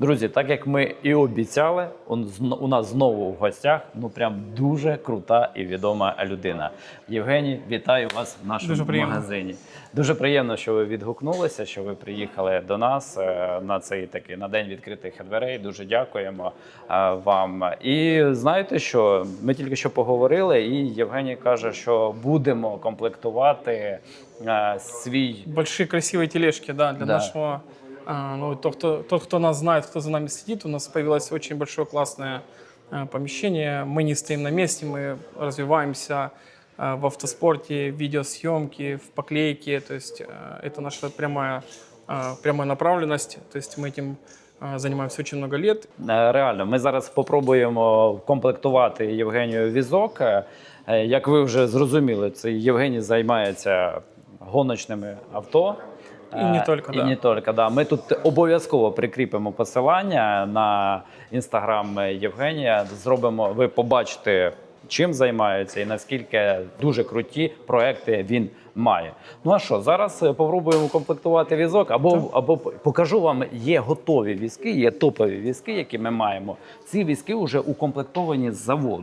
Друзі, так як ми і обіцяли, у нас знову в гостях ну прям дуже крута і відома людина. Євгеній, вітаю вас в нашому Дуже приємно. магазині. Дуже приємно, що ви відгукнулися, що ви приїхали до нас е, на цей такий на день відкритих дверей. Дуже дякуємо е, вам. І знаєте, що ми тільки що поговорили, і Євгеній каже, що будемо комплектувати е, свій Большие красивые тележки, да, для Да. нашего. а, ну, тот кто, тот, кто нас знает, кто за нами следит, у нас появилось очень большое классное а, помещение. Мы не стоим на месте, мы развиваемся а, в автоспорте, в видеосъемке, в поклейке. То есть а, это наша прямая, а, прямая направленность. То есть мы этим а, занимаемся очень много лет. Е, Реально, ми зараз спробуємо комплектувати Євгенію візок. Е, Як ви вже зрозуміли, це Євгеній займається гоночними авто. І не Е, тільки, і да. не тільки, да. Ми тут обов'язково прикріпимо посилання на інстаграм Євгенія. Зробимо, ви побачите, чим займається і наскільки дуже круті проекти він має. Ну а що, зараз е, попробуємо комплектувати візок, або, або покажу вам, є готові візки, є топові візки, які ми маємо. Ці візки вже укомплектовані з заводу.